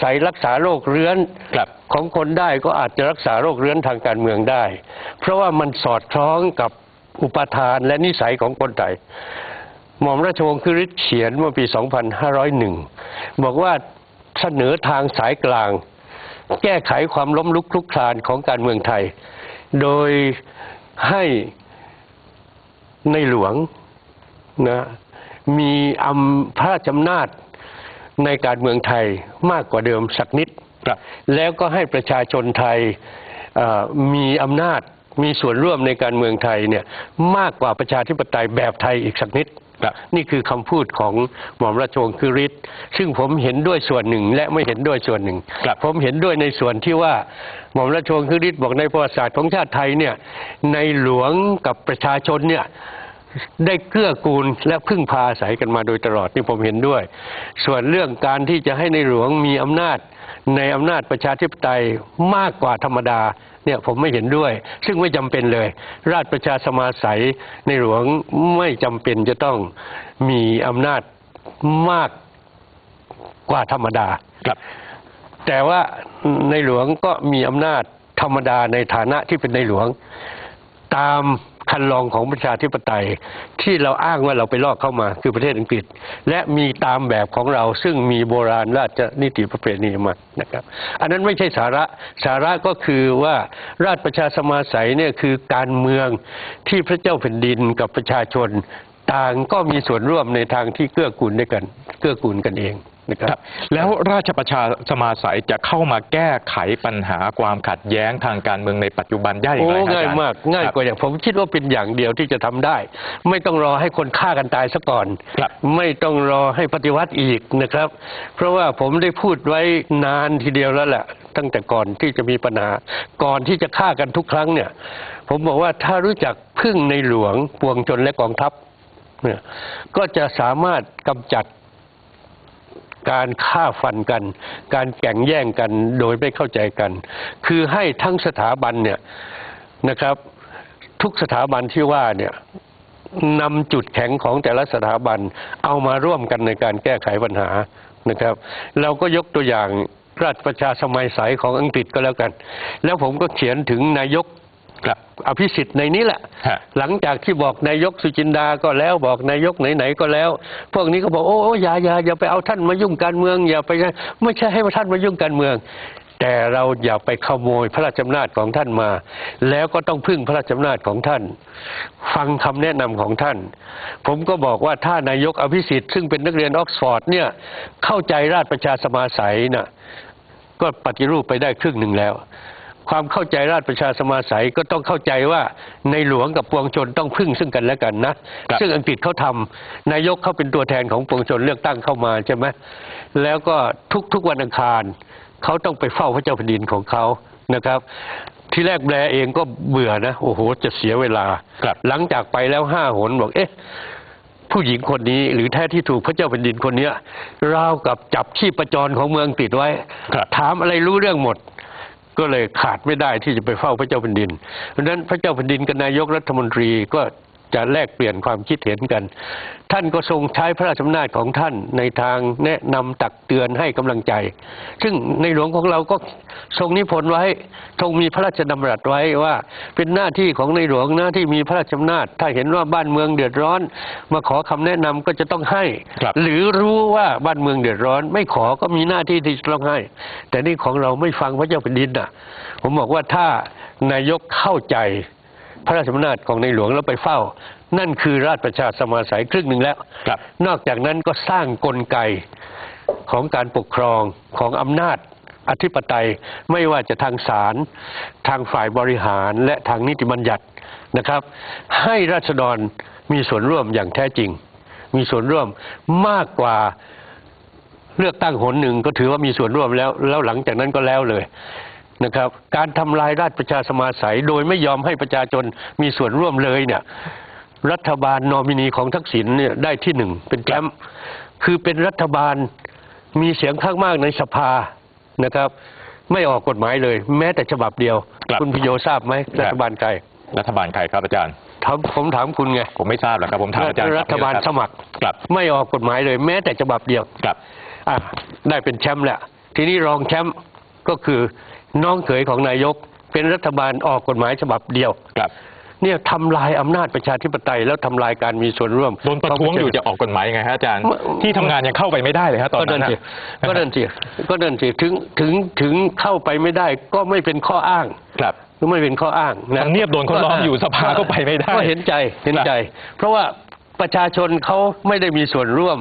ใสรักษาโรคเรื้อนครับของคนได้ก็อาจจะรักษาโรคเรื้อนทางการเมืองได้ เพราะว่ามันสอดคล้องกับอุปทานและนิสัยของคนไทยหม่อมราชวงศ์คือฤทธิ์เขียนเมื่อปี 2501 บอกว่าเสนอทางสายกลาง แก้ไขความล้มลุกคลุกคลานของการเมืองไทย โดยให้ในหลวงนะมีอำพระราชอำนาจ ในการเมืองไทยมากกว่าเดิมสักนิดครับแล้วก็ให้ประชาชนไทยเอ่อมีอำนาจมีส่วนร่วมในการเมืองไทยเนี่ยมากกว่าประชาธิปไตยแบบไทยอีกสักนิดครับนี่คือคำพูดของหม่อมราชวงศ์คือฤทธิ์ซึ่งผมเห็นด้วยส่วนหนึ่งและไม่เห็นด้วยส่วนหนึ่งครับผมเห็นด้วยในส่วนที่ว่าหม่อมราชวงศ์คือฤทธิ์บอกในประวัติศาสตร์ของชาติไทยเนี่ยในหลวงกับประชาชนเนี่ย ได้เกื้อกูลและพึ่งพาอาศัยกันมาโดยตลอดนี่ผมเห็นด้วย ส่วนเรื่องการที่จะให้ในหลวงมีอำนาจในอำนาจประชาธิปไตยมากกว่าธรรมดาเนี่ยผมไม่เห็นด้วย ซึ่งไม่จำเป็นเลย ราชประชาสมาสัยในหลวงไม่จำเป็นจะต้องมีอำนาจมากกว่าธรรมดาครับ แต่ว่าในหลวงก็มีอำนาจธรรมดาในฐานะที่เป็นในหลวง ตาม คันลองของประชาธิปไตย ที่เราอ้างว่าเราไปลอกเข้ามา คือประเทศอังกฤษ และมีตามแบบของเราซึ่งมีโบราณราชนิติประเพณีมานะครับ อันนั้นไม่ใช่สาระสาระก็คือว่าราชประชาสมาสัยเนี่ยคือการเมืองที่พระเจ้าแผ่นดินกับประชาชน ต่างก็มีส่วนร่วมในทางที่เกื้อกูลด้วยกัน เกื้อกูลกันเอง นะคครัรับบแล้วราชประชาสมาสัยจะเข้ามาแก้ไขปัญหาความขัดแย้งทางการเมืองในปัจจุบันได้อย่างโอ้ไรครับง่ายอจรมากง่ายครับกว่าอย่างผมคิดว่าเป็นอย่างเดียวที่จะทำได้ ไม่ต้องรอให้คนฆ่ากันตายซะก่อนครับไม่ต้องรอให้ปฏิวัติอีกนะครับ เพราะว่าผมได้พูดไว้นานทีเดียวแล้วแหละตั้งแต่ก่อนที่จะมีปัญหา ก่อนที่จะฆ่ากันทุกครั้งเนี่ย ผมบอกว่าถ้ารู้จักพึ่งในหลวงปวงชนและกองทัพเนี่ยก็จะสามารถกำจัด การฆ่าฟันกัน การแข่งแย่งกันโดยไม่เข้าใจกัน คือให้ทั้งสถาบันเนี่ยนะครับ ทุกสถาบันที่ว่าเนี่ยนำจุดแข็งของแต่ละสถาบันเอามาร่วมกันในการแก้ไขปัญหานะครับ เราก็ยกตัวอย่างราชประชาสมัยสายของอังกฤษก็แล้วกัน แล้วผมก็เขียนถึงนายก อภิสิทธิ์ในนี้แหละฮะหลังจากที่บอกนายกสุจินดาก็แล้วบอกนายกไหนๆก็แล้ว พวกนี้ก็บอกโอ้โอ้อย่าอย่าอย่าไปเอาท่านมายุ่งการเมืองอย่าไปไม่ใช่ให้ท่านมายุ่งการเมือง แต่เราอย่าไปขโมยพระราชอำนาจของท่านมา แล้วก็ต้องพึ่งพระราชอำนาจของท่าน ฟังคำแนะนำของท่าน ผมก็บอกว่าถ้านายกอภิสิทธิ์ซึ่งเป็นนักเรียนออกซฟอร์ดเนี่ยเข้าใจราชประชาสมาสัยน่ะก็ปฏิรูปไปได้ครึ่งหนึ่งแล้ว ความเข้าใจราชประชาสมาสัยก็ต้องเข้าใจว่าในหลวงกับปวงชนต้องพึ่งซึ่งกันและกันนะครับซึ่งอังกฤษเขาทำนายกเขาเป็นตัวแทนของปวงชนเลือกตั้งเข้ามาใช่ไหมแล้วก็ทุกๆวันอังคารเขาต้องไปเฝ้าพระเจ้าแผ่นดินของเขานะครับ ที่แรกแบลเองก็เบื่อนะโอ้โหจะเสียเวลาครับหลังจากไปแล้วห้าหนบอกเอ๊ะผู้หญิงคนนี้หรือแท้ที่ถูกพระเจ้าแผ่นดินคนเนี้ยราวกับจับชีพจรของเมืองติดไว้ครับถามอะไรรู้เรื่องหมด ก็เลยขาดไม่ได้ที่จะไปเฝ้าพระเจ้าแผ่นดินเพราะฉะนั้นพระเจ้าแผ่นดินกับนายกรัฐมนตรีก็ จะแลกเปลี่ยนความคิดเห็นกัน ท่านก็ทรงใช้พระราชอำนาจของท่านในทางแนะนำตักเตือนให้กำลังใจ ซึ่งในหลวงของเราก็ทรงนิพนธ์ไว้ทรงมีพระราชดำรัสไว้ว่า เป็นหน้าที่ของในหลวงหน้าที่มีพระราชอำนาจ ถ้าเห็นว่าบ้านเมืองเดือดร้อน มาขอคำแนะนำก็จะต้องให้ครับหรือรู้ว่าบ้านเมืองเดือดร้อน ไม่ขอก็มีหน้าที่ที่จะต้องให้ แต่นี่ของเราไม่ฟังพระเจ้าแผ่นดินอะ ผมบอกว่าถ้านายกเข้าใจ พระราชอำนาจของในหลวงแล้วไปเฝ้า นั่นคือราชประชาสมาสัยครึ่งหนึ่งแล้ว ครับ นอกจากนั้นก็สร้างกลไกของการปกครองของอำนาจอธิปไตยไม่ว่าจะทางศาลทางฝ่ายบริหารและทางนิติบัญญัตินะครับ ให้ราษฎรมีส่วนร่วมอย่างแท้จริง มีส่วนร่วมมากกว่าเลือกตั้งหนหนึ่งก็ถือว่ามีส่วนร่วมแล้ว แล้วหลังจากนั้นก็แล้วเลย นะครับ การทำลายราชประชาสมาสัยโดยไม่ยอมให้ประชาชนมีส่วนร่วมเลยเนี่ยรัฐบาลนอมินีของทักษิณเนี่ยได้ที่หนึ่งเป็นแชมป์คือเป็นรัฐบาลมีเสียงข้างมากในสภานะครับ ไม่ออกกฎหมายเลย แม้แต่ฉบับเดียวครับณพิโยทราบไหมครับรัฐบาลใครรัฐบาลใครครับอาจารย์ถามผมถามคุณไง ผมไม่ทราบหรอกครับผมถามอาจารย์รัฐบาลคสรับมัครครับ ไม่ออกกฎหมายเลย แม้แต่ฉบับเดียวครับอะได้เป็นแชมป์แหละทีนี้รองแชมป์ก็คือ น้องเขยของนายกเป็นรัฐบาลออกกฎหมายฉบับเดียวครับเนี่ยทำลายอำนาจประชาธิปไตยแล้วทำลายการมีส่วนร่วมโดนประท้วงอยู่จะออกกฎหมายยังไงฮะอาจารย์เมื่อที่ทำงานยังเข้าไปไม่ได้เลยฮะตอนก็นั้นั่นนนะสิก็นั่นสิก็นั่นสิถึงถึงถึงเข้าไปไม่ได้ก็ไม่เป็นข้ออ้างครับก็ไม่เป็นข้ออ้างนะทำเนียบโดนเขาล้อมอยู่สภาก็ไปไม่ได้ก็เห็นใจเห็นใจ เพราะว่าประชาชนเขาไม่ได้มีส่วนร่วม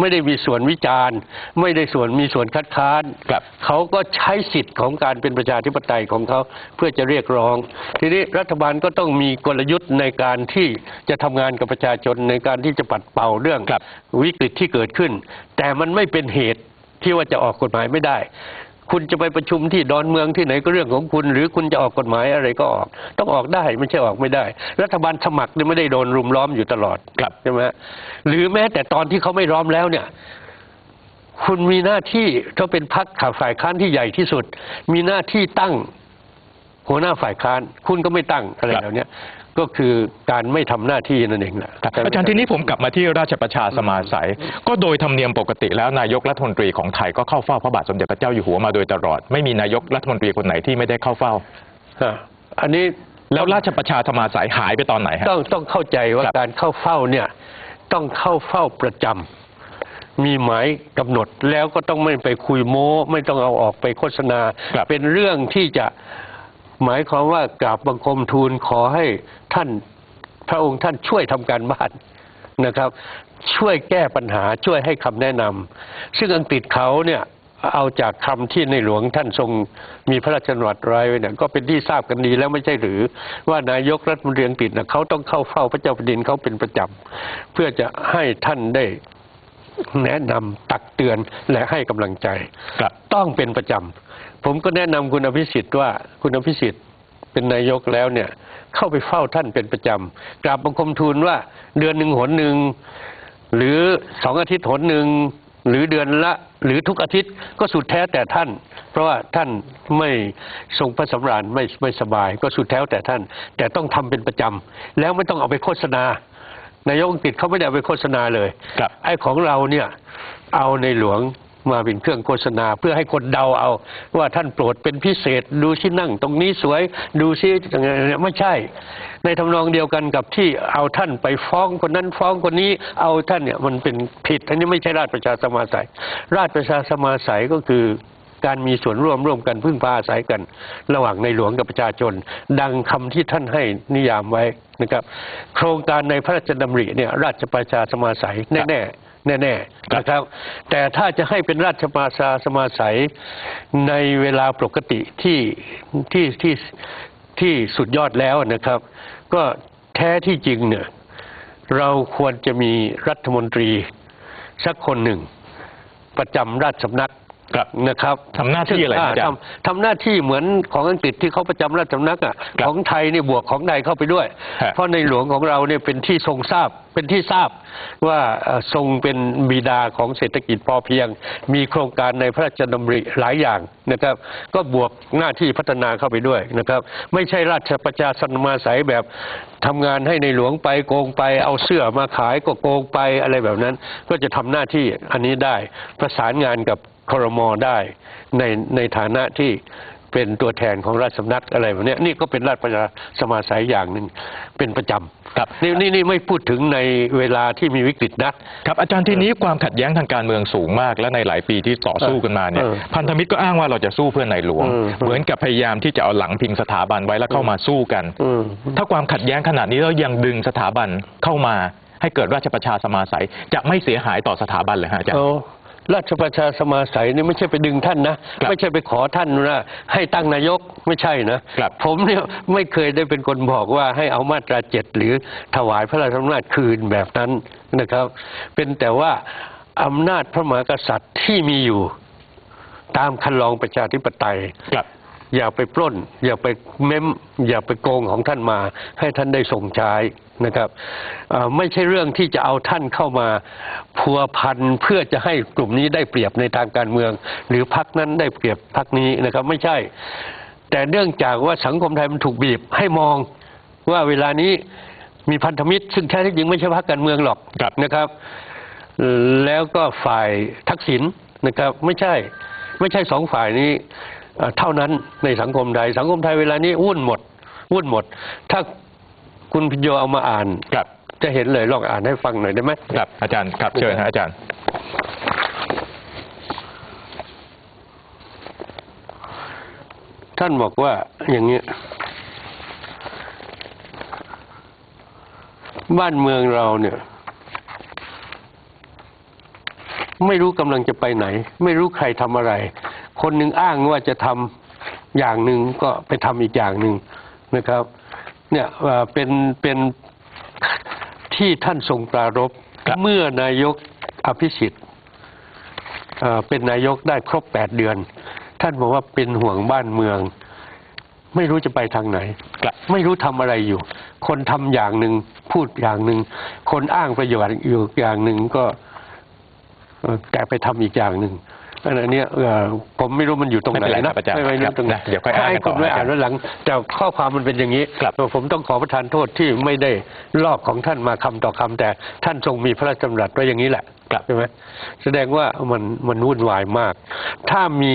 ไม่ได้มีส่วนวิจารณ์ ไม่ได้ส่วนมีส่วนคัดค้านครับเขาก็ใช้สิทธิ์ของการเป็นประชาธิปไตยของเขาเพื่อจะเรียกร้อง ทีนี้รัฐบาลก็ต้องมีกลยุทธ์ในการที่จะทำงานกับประชาชนในการที่จะปัดเป่าเรื่องครับวิกฤตที่เกิดขึ้น แต่มันไม่เป็นเหตุที่ว่าจะออกกฎหมายไม่ได้ คุณจะไปประชุมที่ดอนเมืองที่ไหนก็เรื่องของคุณ หรือคุณจะออกกฎหมายอะไรก็ออก ต้องออกได้ไม่ใช่ออกไม่ได้ รัฐบาลสมัครเนี่ยไม่ได้โดนรุมล้อมอยู่ตลอดครับใช่ไหมฮะหรือแม้แต่ตอนที่เขาไม่ล้อมแล้วเนี่ยคุณมีหน้าที่ถ้าเป็นพรรคข่าฝ่ายค้านที่ใหญ่ที่สุด มีหน้าที่ตั้งหัวหน้าฝ่ายค้าน คุณก็ไม่ตั้งอะไรครับเหล่านี้ ก็คือการไม่ทำหน้าที่นั่นเองแหละครับอาจารย์ทีนี้ผมกลับมาที่ราชประชาสมาสัย ก็โดยธรรมเนียมปกติแล้วนายกรัฐมนตรีของไทยก็เข้าเฝ้าพระบาทสมเด็จพระเจ้าอยู่หัวมาโดยตลอด ไม่มีนายกรัฐมนตรีคนไหนที่ไม่ได้เข้าเฝ้าอะอันนี้แล้วราชประชาสมาสัยหายไปตอนไหนฮะต้องต้องเข้าใจว่าครับการเข้าเฝ้าเนี่ยต้องเข้าเฝ้าประจำมีหมายกำหนดแล้วก็ต้องไม่ไปคุยโม้ ไม่ต้องเอาออกไปโฆษณาครับเป็นเรื่องที่จะ หมายความว่ากราบบังคมทูลขอให้ท่านพระองค์ท่านช่วยทำการบ้านนะครับ ช่วยแก้ปัญหาช่วยให้คำแนะนำซึ่งอังกฤษเขาเนี่ยเอาจากคำที่ในหลวงท่านทรงมีพระราชดำรัสไว้เนี่ยก็เป็นที่ทราบกันดีแล้วไม่ใช่หรือ ว่านายกรัฐมนตรีอังกฤษนะเขาต้องเข้าเฝ้าพระเจ้าแผ่นดินเขาเป็นประจำเพื่อจะให้ท่านได้แนะนำตักเตือนและให้กำลังใจครับต้องเป็นประจำ ผมก็แนะนำคุณอภิสิทธิ์ว่าคุณอภิสิทธิ์เป็นนายกแล้วเนี่ยเข้าไปเฝ้าท่านเป็นประจำกราบบังคมทูลว่าเดือนหนึ่งหนหนึ่งหรือสองอาทิตย์หนหนึ่งหรือเดือนละหรือทุกอาทิตย์ก็สุดแท้แต่ท่าน เพราะว่าท่านไม่ทรงพระสำราญไม่ไม่สบาย ก็สุดแท้แต่ท่าน แต่ต้องทำเป็นประจำแล้วไม่ต้องเอาไปโฆษณานายกอังกฤษเขาไม่ได้เอาไปโฆษณาเลยครับไอ้ของเราเนี่ยเอาในหลวง มาเป็นเครื่องโฆษณา เพื่อให้คนเดาเอา ว่าท่านโปรดเป็นพิเศษ ดูที่นั่ง ตรงนี้สวยดูซิอย่างเงี้ยไม่ใช่ ในทำนองเดียวกันกับที่เอาท่านไปฟ้องคนนั้นฟ้องคนนี้เอาท่านเนี่ยมันเป็นผิดอันนี้ไม่ใช่ราชประชาสมาสัยราชประชาสมาสัยก็คือการมีส่วนร่วมร่วมกันพึ่งพาอาศัยกัน ระหว่างในหลวงกับประชาชน ดังคำที่ท่านให้นิยามไว้นะครับ โครงการในพระราชดำริเนี่ยราชประชาสมาสัยแน่ๆ แน่ๆนะครับ แต่ถ้าจะให้เป็นราชประชาสมาสัยในเวลาปกติที่ที่ที่ที่สุดยอดแล้วนะครับ ก็แท้ที่จริงเนี่ยเราควรจะมีรัฐมนตรีสักคนหนึ่งประจำราชสำนัก ครับนะครับทำหน้าที่อะไรซึ่งอาจารย์ทำทำหน้าที่เหมือนของอังกฤษที่เขาประจำราชสำนักอะครับของไทยนี่บวกของใดเข้าไปด้วย ฮะเพราะในหลวงของเราเนี่ยเป็นที่ทรงทราบเป็นที่ทราบว่าเอ่อทรงเป็นบิดาของเศรษฐกิจพอเพียง มีโครงการในพระราชดำริหลายอย่างนะครับ ก็บวกหน้าที่พัฒนาเข้าไปด้วยนะครับ ไม่ใช่ราชประชาสมาสัยแบบทำงานให้ในหลวงไปโกงไปเอาเสื้อมาขายก็โกงไปอะไรแบบนั้น ก็จะทำหน้าที่อันนี้ได้ประสานงานกับ ครมได้ในในฐานะที่เป็นตัวแทนของราชสำนักอะไรแบบเนี้ยนี่ก็เป็นราชประชาสมาสัยอย่างหนึ่งเป็นประจำครับนี่นี่นี่ไม่พูดถึงในเวลาที่มีวิกฤตนะครับอาจารย์ทีนี้ความขัดแย้งทางการเมืองสูงมาก และในหลายปีที่ต่อสู้กันมาเนี่ยเออพันธมิตรก็อ้างว่าเราจะสู้เพื่อในหลวงเออเหมือนกับพยายามที่จะเอาหลังพิงสถาบันไว้แล้วเข้ามาสู้กันอืมถ้าความขัดแย้งขนาดนี้แล้วยังดึงสถาบันเข้ามาให้เกิดราชประชาสมาสัยจะไม่เสียหายต่อสถาบันเลยฮะอาจารย์เอา ราชประชาสมาสัยนี่ไม่ใช่ไปดึงท่านนะครับไม่ใช่ไปขอท่านนะให้ตั้งนายกไม่ใช่นะครับผมเนี่ยไม่เคยได้เป็นคนบอกว่าให้เอามาตราเจ็ดหรือถวายพระราชอำนาจคืนแบบนั้นนะครับ เป็นแต่ว่าอำนาจพระมหากษัตริย์ที่มีอยู่ตามคันลองประชาธิปไตยครับ อย่าไปปล้น อย่าไปเม้ม อย่าไปโกงของท่านมา ให้ท่านได้ส่งใช้นะครับเอ่อไม่ใช่เรื่องที่จะเอาท่านเข้ามาพัวพันเพื่อจะให้กลุ่มนี้ได้เปรียบในทางการเมือง หรือพักนั้นได้เปรียบพักนี้นะครับ ไม่ใช่ แต่เนื่องจากว่าสังคมไทยมันถูกบีบให้มองว่าเวลานี้มีพันธมิตร ซึ่งแท้ที่จริงไม่ใช่พรรคการเมืองหรอกครับนะครับ แล้วก็ฝ่ายทักษิณนะครับ ไม่ใช่ ไม่ใช่สองฝ่ายนี้ เอ่อเท่านั้นในสังคมไทย สังคมไทยเวลานี้วุ่นหมดวุ่นหมด ถ้าคุณพิญโยเอามาอ่านครับ จะเห็นเลยลองอ่านให้ฟังหน่อยได้ไหมครับ อาจารย์ครับเชิญฮะอาจารย์ ท่านบอกว่าอย่างนี้ บ้านเมืองเราเนี่ย ไม่รู้กำลังจะไปไหน ไม่รู้ใครทำอะไร คนหนึ่งอ้างว่าจะทำอย่างหนึ่งก็ไปทำอีกอย่างหนึ่งนะครับ เนี่ยเอ่อเป็นเป็นที่ท่านทรงปรารภครับเมื่อนายกอภิสิทธิ์เอ่อเป็นนายกได้ครบแปดเดือน ท่านบอกว่าเป็นห่วงบ้านเมือง ไม่รู้จะไปทางไหนครับไม่รู้ทำอะไรอยู่ คนทำอย่างหนึ่งพูดอย่างหนึ่งคนอ้างประโยชน์อยู่อย่างหนึ่งก็เอ่อแต่ไปทำอีกอย่างหนึ่ง อันเนี้ยเอ่อผมไม่รู้มันอยู่ตรงไหนไม่เป็นไรนะครับอาจารย์ไม่ไม่ครัรู้บตรงไหนนะเดี๋ยวค่อยอ่านให้กันต่คุอณไว้อาจารย์อ่านไว้หลัง แต่ข้อความมันเป็นอย่างนี้ครับผมต้องขอประทานโทษที่ไม่ได้ลอกของท่านมาคำต่อคำแต่ท่านทรงมีพระราชดำรัสไว้อย่างนี้แหละครับใช่ไหมแสดงว่ามันมันวุ่นวายมาก ถ้ามี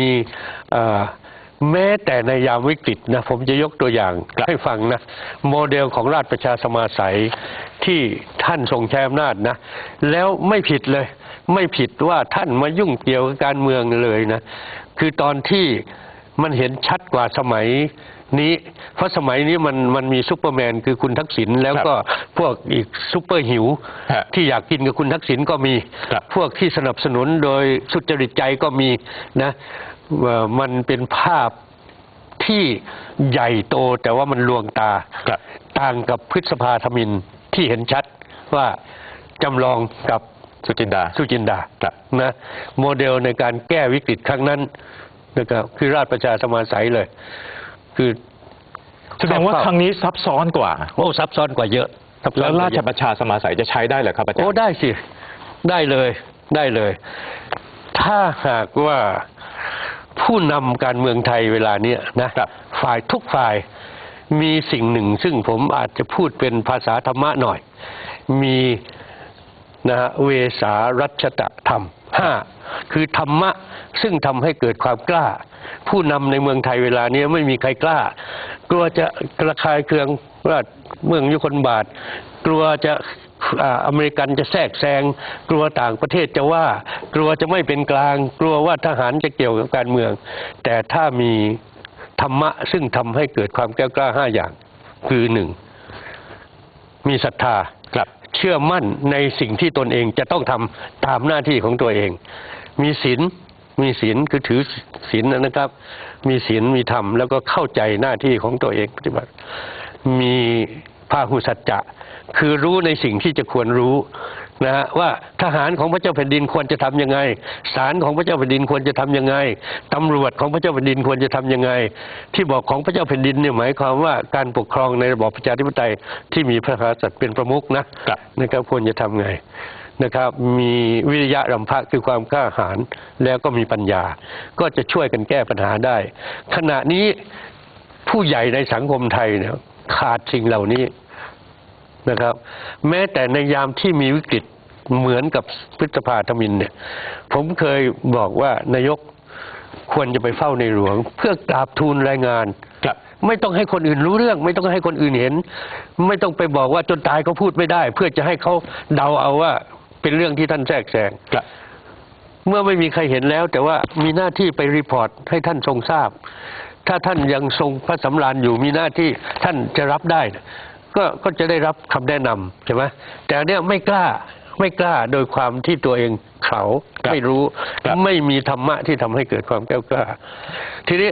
เอ่อ แม้แต่ในยามวิกฤตนะผมจะยกตัวอย่างครับให้ฟังนะโมเดลของราชประชาสมาสัยที่ท่านทรงใช้อำนาจนะ แล้วไม่ผิดเลย ไม่ผิดว่าท่านมายุ่งเกี่ยวกับการเมืองเลยนะ คือตอนที่มันเห็นชัดกว่าสมัยนี้เพราะสมัยนี้มันมันมีซูเปอร์แมนคือคุณทักษิณแล้วก็พวกอีกซูเปอร์หิวฮะที่อยากกินกับคุณทักษิณก็มีครับพวกที่สนับสนุนโดยสุจริตใจก็มีนะเอ่อ มันเป็นภาพที่ใหญ่โตแต่ว่ามันลวงตาครับต่างกับพฤษภาธมินที่เห็นชัดว่าจำลองกับสุจินดาสุจินดาครับนะโมเดลในการแก้วิกฤตครั้งนั้นนะครับคือราชประชาสมาสัยเลย คือแสดงว่าครั้งนี้ซับซ้อนกว่าโอ้ซับซ้อนกว่าเยอะซับซ้แล้อนวกราว่าเยชอะประชาสมาสัยจะใช้ได้เหรอครับอาจารโอ้ย์ได้สิได้เลยได้เลย ถ้าหากว่า ผู้นำการเมืองไทยเวลาเนี้ยนะครับฝ่ายทุกฝ่ายมีสิ่งหนึ่ง ซึ่งผมอาจจะพูดเป็นภาษาธรรมะหน่อย มีนะฮะเวสารัชตธรรมห้าคือธรรมะซึ่งทำให้เกิดความกล้า ผู้นำในเมืองไทยเวลานี้ไม่มีใครกล้า กลัวจะกระคายเคือง ว่าเมืองยุคนบาท กลัวจะอ่าอเมริกันจะแทรกแซงกลัวต่างประเทศจะว่า กลัวจะไม่เป็นกลาง กลัวว่าทหารจะเกี่ยวกับการเมือง แต่ถ้ามีธรรมะซึ่งทำให้เกิดความแกล้วกล้าห้าอย่าง คือหนึ่งมีศรัทธาครับเชื่อมั่นในสิ่งที่ตนเองจะต้องทำตามหน้าที่ของตัวเอง มีศีลมีศีลคือถือศีลนะครับ มีศีลมีธรรมแล้วก็เข้าใจหน้าที่ของตัวเองปฏิบัติ มีพาหุสัจจะคือรู้ในสิ่งที่จะควรรู้นะฮะว่าทหารของพระเจ้าแผ่นดินควรจะทำยังไงศาลของพระเจ้าแผ่นดินควรจะทำยังไงตำรวจของพระเจ้าแผ่นดินควรจะทำยังไง ที่บอกของพระเจ้าแผ่นดินเนี่ยหมายความว่าการปกครองในระบอบประชาธิปไตยที่มีพระมหากษัตริย์เป็นประมุขนะครับนะครับควรจะทำไงนะครับมีวิริยะรำพะคือความกล้าหาญแล้วก็มีปัญญา ก็จะช่วยกันแก้ปัญหาได้ ขณะนี้ผู้ใหญ่ในสังคมไทยเนี่ย ขาดสิ่งเหล่านี้นะครับ แม้แต่ในยามที่มีวิกฤตเหมือนกับพฤษภาธมินเนี่ย ผมเคยบอกว่านายกควรจะไปเฝ้าในหลวง เพื่อกราบทูลรายงานครับไม่ต้องให้คนอื่นรู้เรื่อง ไม่ต้องให้คนอื่นเห็น ไม่ต้องไปบอกว่าจนตายเขาพูดไม่ได้ เพื่อจะให้เขาเดาเอาว่าเป็นเรื่องที่ท่านแทรกแซงครับเมื่อไม่มีใครเห็นแล้ว แต่ว่ามีหน้าที่ไปรีพอร์ตให้ท่านทรงทราบ ถ้าท่านยังทรงพระสำราญอยู่มีหน้าที่ท่านจะรับได้นะก็ก็จะได้รับคำแนะนำใช่ไหมแต่อันเนี้ยไม่กล้าไม่กล้าโดยความที่ตัวเองเขาครับไม่รู้ครับไม่มีธรรมะที่ทำให้เกิดความแกล้วกล้า ทีนี้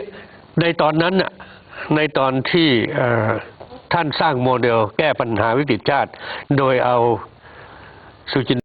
ในตอนนั้นน่ะในตอนที่เอ่อท่านสร้างโมเดลแก้ปัญหาวิกฤตชาติ โดยเอาสุจิน